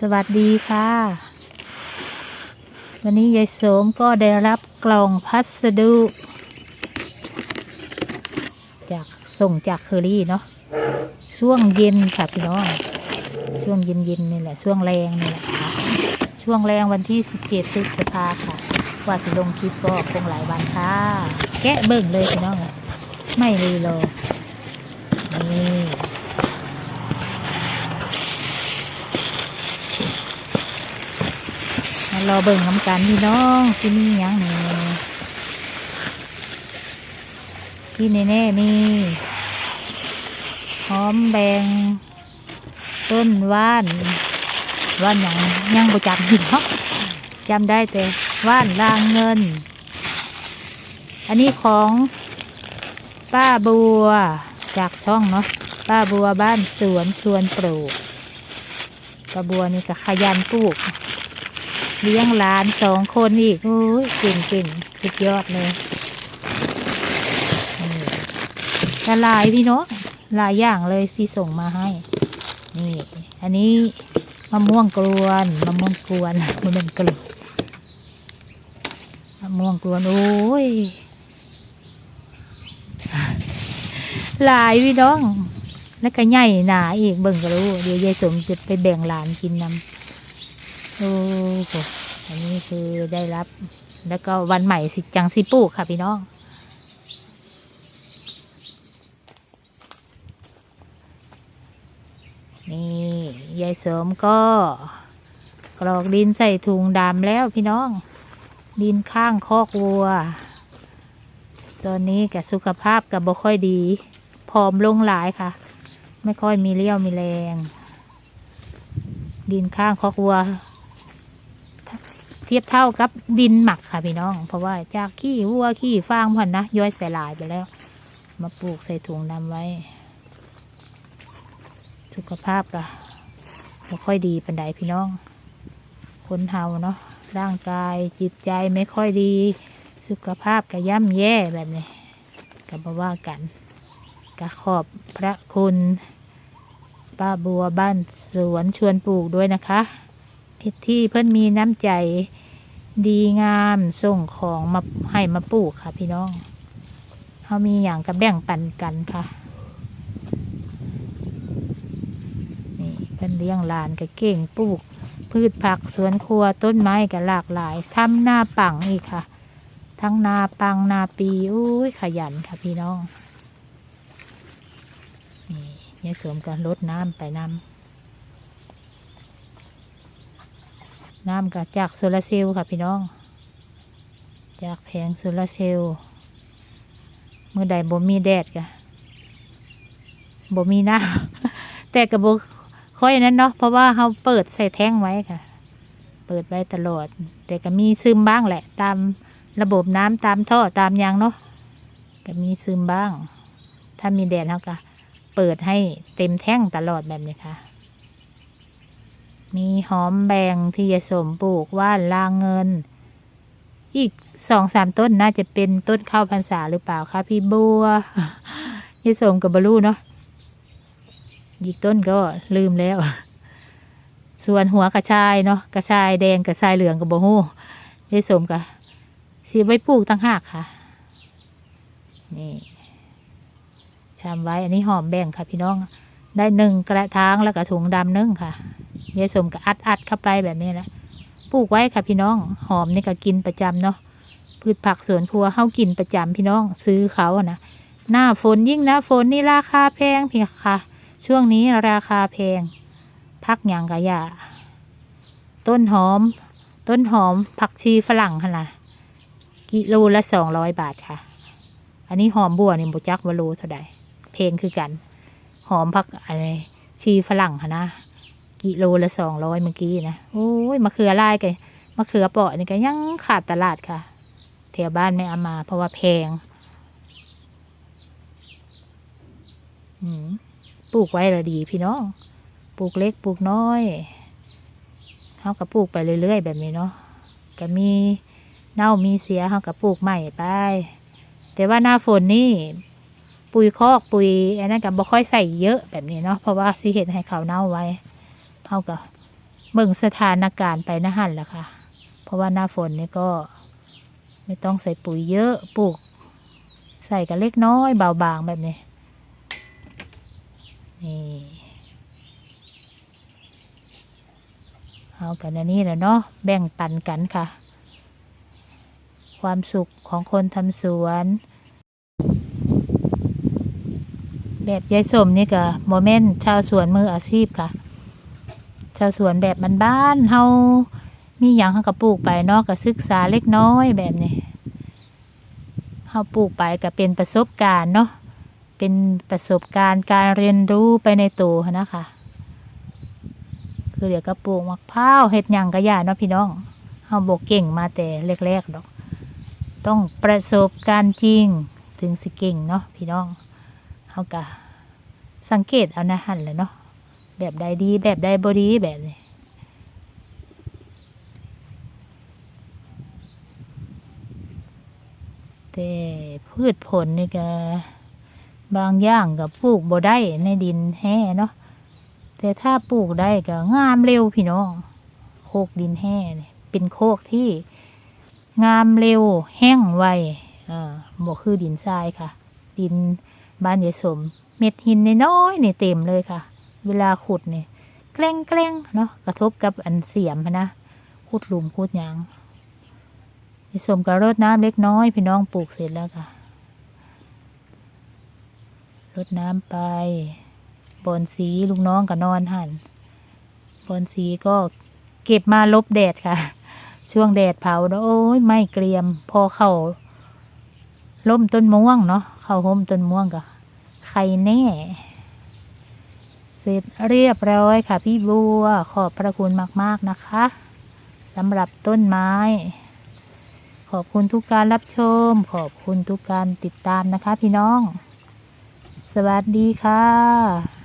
สวัสดีค่ะ วันนี้ยายโสมก็ได้รับกล่องพัสดุ จากส่งจากเคอรี่เนาะช่วงเย็นค่ะพี่น้องช่วงเย็นเย็นๆนี่แหละช่วงแรงนี่แหละค่ะช่วงแรงวันที่ 17พฤษภาค่ะว่าสิลงคลิปก็คงหลายวันค่ะ แกะเบิ่งเลยพี่น้อง ไม่เลยรอนี่ มา รอเบิ่งน้ำกันพี่น้องที่นี่ยังนี่ที่แน่ๆนี่หอมแบงต้นว่านว่านหยังยังบ่จำพี่น้องจำได้แต่ว่านลางเงิน อันนี้ของป้าบัวจากช่องเนาะป้าบัวบ้านสวนชวนปลูกป้าบัวนี่ก็ขยันปลูก เลี้ยงหลานสองคนอีกโอ้ยเก่งเก่งสุดยอดเลยนี่ละลายพี่เนาะหลายอย่างเลยที่ส่งมาให้ นี่ อันนี้มะม่วงกรวนมะม่วงกลวนมันเป็นกลุ่มมะม่วงกรวนโอ้ยหลายพี่น้อง แล้วก็ใหญ่หนาอีกเบิ่งก็รู้ เดี๋ยวยายสมจะไปแบ่งหลานกินนำ โอ้โหอันนี้คือได้รับ แล้วก็วันใหม่สิจังสิปลูกค่ะพี่น้อง นี่ยายเสริมก็ กรอกดินใส่ถุงดำแล้วพี่น้อง ดินข้างคอกวัว ตอนนี้กับสุขภาพกับบ่ค่อยดีผอมลงหลายค่ะ ไม่ค่อยมีเรี่ยวมีแรง ดินข้างคอกวัว เทียบเท่ากับดินหมักค่ะพี่น้อง เพราะว่าจากขี้วัวขี้ฟางพันนะย้อยใส่ลายไปแล้ว มาปลูกใส่ถุงดำไว้ สุขภาพก็ไม่ค่อยดีปันใดพี่น้อง คนเฮาเนาะร่างกายจิตใจไม่ค่อยดี สุขภาพก็ย่ำแย่แบบนี้ก็บว่ากันก็ขอบพระคุณ ป้าบัวบ้านสวนชวนปลูกด้วยนะคะ ที่เพื่อนมีน้ำใจดีงามส่งของมาให้มาปลูกค่ะ พี่น้องเขามีอย่างกับแบ่งปันกันค่ะ นี่เพื่อนเลี้ยงลานก็เก่งปลูก พืชผักสวนครัวต้นไม้ก็หลากหลายทำหน้าปังอีกค่ะ ทั้งนาปังนาปีอุ้ยขยันค่ะพี่น้อง นี่ยายสวมก็ลดน้ำไปน้ำ น้ำก็จากโซลาร์เซลล์ค่ะพี่น้อง จากแผงโซลาร์เซลล์เมื่อใดบ่มีแดดกะบ่มีน้ำแต่กับบ่ค่อยนั้นเนาะเพราะว่าเขาเปิดใส่แท้งไว้ค่ะ เปิดไว้ตลอด แต่ก็มีซึมบ้างแหละ ตามระบบน้ำตามท่อตามยางเนาะก็มีซึมบ้าง ถ้ามีแดดเขาก็เปิดให้เต็มแท่งตลอดแบบนี้ค่ะ มีหอมแบงที่ยาสมปลูกว่านลางเงิน อีกสองสามต้นน่าจะเป็นต้นข้าวพรรษาหรือเปล่าคะพี่บัวยายสมกับบลูเนาะอีกต้นก็ลืมแล้ว ส่วนหัวกระชายเนาะกระชายแดงกระชายเหลืองกับโบฮูยายสมกับสีไว้ปลูกตั้งหากค่ะ นี่ชามไว้อันนี้หอมแบ่งค่ะพี่น้อง ได้หนึ่งกระถางแล้วก็ถุงดำนึ่งค่ะ ยายสมก็อัดอัดเข้าไปแบบนี้แหละปลูกไว้ค่ะพี่น้องหอมนี่ก็กินประจำเนาะพืชผักสวนครัวเข้ากินประจำพี่น้องซื้อเขาอะนะหน้าฝนยิ่งหน้าฝนนี่ราคาแพงพี่ค่ะ ช่วงนี้ราคาแพง พักยางกะยาต้นหอม ต้นหอมผักชีฝรั่งค่ะนะกิโลละสองร้อยบาทค่ะ อันนี้หอมบัวนี่บุจักวโลเท่าใดเพลงคือกัน หอมผักอะไรชีฝรั่งค่ะนะ กิโลละสองร้อยเมื่อกี้นะโอ้ยมะเขือลายกันมะเขือเปาะนี่ก็ยังขาดตลาดค่ะแถวบ้านไม่เอามา เพราะว่าแพงปลูกไว้ละดีพี่น้องปลูกเล็กปลูกน้อยเขาก็ปลูกไปเรื่อยๆ แบบนี้เนาะก็มีเน่ามีเสียเขาก็ปลูกใหม่ไป แต่ว่าหน้าฝนนี่ปุ๋ยคอกปุ๋ยอันนั้นก็บ่ค่อยใส่เยอะแบบนี้เนาะเพราะว่าสิเห็นให้เขาเน่าไว้ เขาก็เบิ่งสถานการณ์ไปนะหันละค่ะ เพราะว่าหน้าฝนนี่ก็ ไม่ต้องใส่ปุ๋ยเยอะปลูก ใส่กันเล็กน้อยเบาบางแบบนี้นี่เอากันอันนี้แหละเนาะแบ่งปันกันค่ะ ความสุขของคนทำสวน แบบยายสมนี่ก็โมเมนต์ชาวสวนมืออาชีพค่ะ ชาวสวนแบบบ้านๆเฮามีอย่างเฮาก็ปลูกไปเนาะก็ศึกษาเล็กน้อยแบบนี้เฮาปลูกไปก็เป็นประสบการณ์เนาะเป็นประสบการณ์การเรียนรู้ไปในตัวนะคะ คือเดี๋ยวก็ปลูกมะพร้าวเฮ็ดหยังก็ย่าเนาะพี่น้องเฮาบ่เก่งมาแต่แรกๆดอก ต้องประสบการณ์จริงถึงสิเก่งเนาะพี่น้องเฮาก็สังเกตเอานะหันแหละเนาะ แบบใดดี แบบใดบ่ดีแบบนี้แต่พืชผลนี่ก็บางอย่างก็ปลูกบ่ได้ในดินแห้เนาะแต่ถ้าปลูกได้ก็งามเร็วพี่น้องโคกดินแห้นี่ยเป็นโคกที่งามเร็วแห้งไวอ่าบ่คือดินทรายค่ะ ดินบ้านยายสม เม็ดหินน้อยๆนี่เต็มเลยค่ะ เวลาขุดนี่แกล้งแกล้งเนาะกระทบกับอันเสียมนะขุดหลุมขุดยังผสมกับรดน้ำเล็กน้อย พี่น้องปลูกเสร็จแล้วค่ะรดน้ำไป บอนสีลูกน้องก็นอนหันบอนสีก็เก็บมาลบแดดค่ะ ช่วงแดดเผาเนอะโอ้ยไม่เกรียม พอเข้าล่มต้นม่วงเนาะเข้าห่มต้นม่วงก็ไข่แน่ เสร็จเรียบร้อยค่ะพี่บัวขอบพระคุณมากๆนะคะสำหรับต้นไม้ ขอบคุณทุกการรับชม ขอบคุณทุกการติดตามนะคะพี่น้อง สวัสดีค่ะ